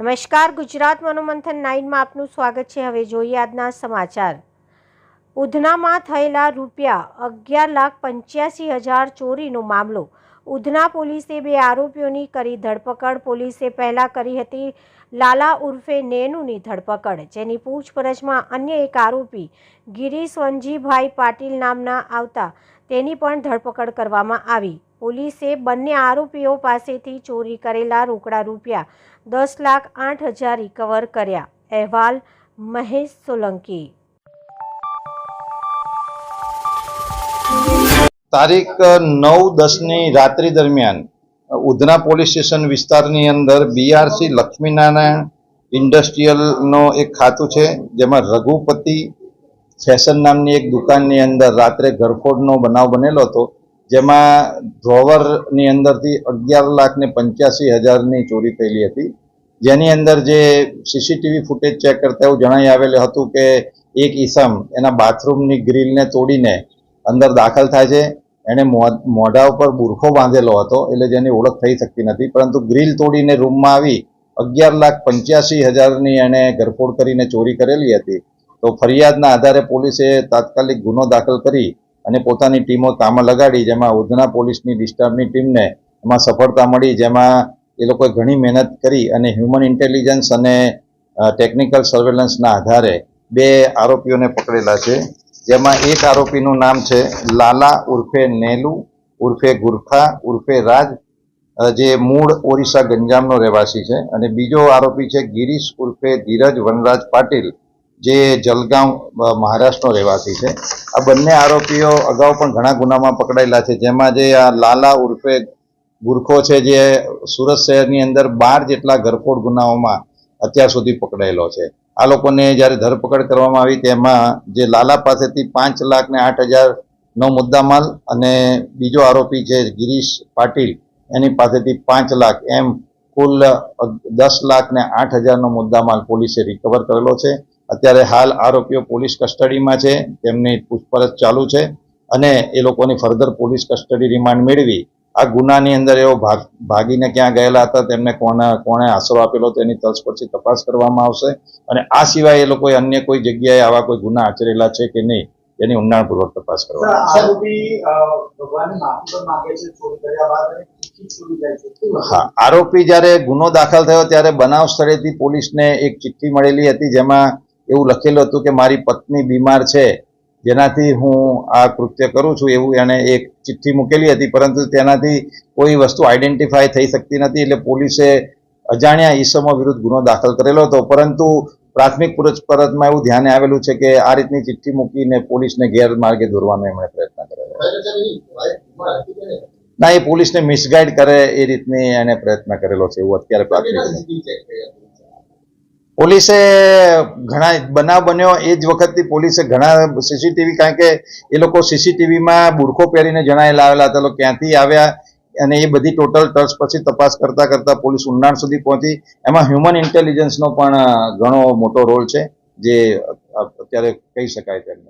નમસ્કાર, ગુજરાત મનોમંથન નાઇનમાં આપનું સ્વાગત છે. હવે જોઈએ આજના સમાચાર. ઉધનામાં થયેલા રૂપિયા અગિયાર લાખ પંચ્યાસી હજાર ચોરીનો મામલો. ઉધના પોલીસે બે આરોપીઓની કરી ધરપકડ. પોલીસે પહેલાં કરી હતી લાલા ઉર્ફે નેનુની ધરપકડ. જેની પૂછપરછમાં અન્ય એક આરોપી ગિરીશ વનજીભાઈ પાટીલ નામના આવતા તેની પણ ધરપકડ કરવામાં આવી. પોલીસે બંને આરોપીઓ પાસેથી ચોરી કરેલા રોકડા રૂપિયા દસ લાખ આઠ હજાર રિકવર કર્યા. અહેવાલ મહેશ સોલંકી. તારીખ નવ દસની રાત્રિ દરમિયાન ઉધના પોલીસ સ્ટેશન વિસ્તારની અંદર બીઆરસી લક્ષ્મીનારાયણ ઇન્ડસ્ટ્રીયલનો એક ખાતું છે, જેમાં રઘુપતિ ફેશન નામની એક દુકાનની અંદર રાત્રે ઘરફોડનો બનાવ બનેલો હતો. જેમાં ધ્રોવરની અંદરથી અગિયાર લાખ ને પંચ્યાસી હજારની ચોરી થયેલી હતી. જેની અંદર જે સીસીટીવી ફૂટેજ ચેક કરતા એવું જણાઈ આવેલું હતું કે એક ઈસમ એના બાથરૂમની ગ્રીલને તોડીને અંદર દાખલ થાય છે. એણે મોઢા ઉપર બુરખો બાંધેલો હતો, એટલે જેની ઓળખ થઈ શકતી નથી. પરંતુ ગ્રીલ તોડીને રૂમમાં આવી અગિયાર લાખ પંચ્યાસી હજારની એણે ઘરફોડ કરીને ચોરી કરેલી હતી. તો ફરિયાદના આધારે પોલીસે તાત્કાલિક ગુનો દાખલ કરી અને પોતાની ટીમો તામાં લગાડી, જેમાં ઉધના પોલીસની ડિસ્ટર્બની ટીમને એમાં સફળતા મળી, જેમાં એ લોકોએ ઘણી મહેનત કરી અને હ્યુમન ઇન્ટેલિજન્સ અને ટેકનિકલ સર્વેલન્સના આધારે બે આરોપીઓને પકડેલા છે. જેમાં એક આરોપીનું નામ છે લાલા ઉર્ફે નેલુ, ઉર્ફે ગુરખા, ઉર્ફે રાજ જે મૂળ ઓરિસ્સા ગંજામનો રહેવાસી છે. અને બીજો આરોપી છે ગિરીશ ઉર્ફે ધીરજ વનરાજ પાટીલ. જે જલગાંવ મહારાષ્ટ્રનો રહેવાસી છે. આ બંને આરોપીઓ અગાઉ પણ ઘણા ગુનામાં પકડાયેલા છે. જેમાં જે આ લાલા ઉર્ફે ગુરખો છે જે સુરત શહેરની અંદર બાર જેટલા ઘરફોડ ગુનાઓમાં અત્યાર સુધી પકડાયેલો છે. આ લોકોને જ્યારે ધરપકડ કરવામાં આવી, તેમાં જે લાલા પાસેથી પાંચ લાખ ને આઠ હજારનો મુદ્દામાલ અને બીજો આરોપી છે ગિરીશ પાટીલ, એની પાસેથી પાંચ લાખ એમ કુલ દસ લાખ ને આઠ હજારનો મુદ્દામાલ પોલીસે રિકવર કરેલો છે. અત્યારે હાલ આરોપીઓ પોલીસ કસ્ટડીમાં છે તેમની પૂછપરછ ચાલુ છે અને એ લોકોની ફર્ધર પોલીસ કસ્ટડી રિમાન્ડ મેળવી. આ ગુનાની અંદર એઓ ભાગ ભાગીને ક્યાં ગયેલા હતા તેમને કોને કોણે આશરો આપેલો તેની તસ પછી તપાસ કરવામાં આવશે અને આ સિવાય એ લોકોએ અન્ય કોઈ જગ્યાએ આવા કોઈ ગુના આચરેલા છે કે નહીં તેની ઊંડાણપૂર્વક તપાસ કરવામાં? હા આરોપી જ્યારે ગુનો દાખલ થયો ત્યારે બનાવ સ્થળેથી પોલીસને એક ચિઠ્ઠી મળેલી હતી જેમાં એવું લખેલું હતું કે મારી પત્ની બીમાર છે, જેનાથી હું આ કૃત્ય કરું છું, એવું એણે એક ચિઠ્ઠી મૂકેલી હતી, પરંતુ તેનાથી કોઈ વસ્તુ આઈડેન્ટિફાય થઈ શકતી નથી, એટલે પોલીસે અજાણ્યા ઈસમો વિરુદ્ધ ગુનો દાખલ કરેલો હતો. પરંતુ પ્રાથમિક પૂછપરછમાં એવું ધ્યાને આવેલું છે કે આ રીતની ચિઠ્ઠી મૂકીને પોલીસને ગેરમાર્ગે દોરવાનો એમણે પ્રયત્ન કરેલો. ના, એ પોલીસને મિસગાઈડ કરે એ રીતની એને પ્રયત્ન કરેલો છે, એવું અત્યારે પ્રાથમિક પોલીસે ઘણા બનાવ બન્યો. એ જ વખતથી પોલીસે ઘણા સીસીટીવી, કારણ કે એ લોકો સીસીટીવીમાં બુરખો પહેરીને જણાયેલા આવેલા હતા. લોકો ક્યાંથી આવ્યા અને એ બધી ટોટલ ટચ પછી તપાસ કરતા કરતા પોલીસ ઊંડાણ સુધી પહોંચી. એમાં હ્યુમન ઇન્ટેલિજન્સનો પણ ઘણો મોટો રોલ છે, જે અત્યારે કહી શકાય તેમ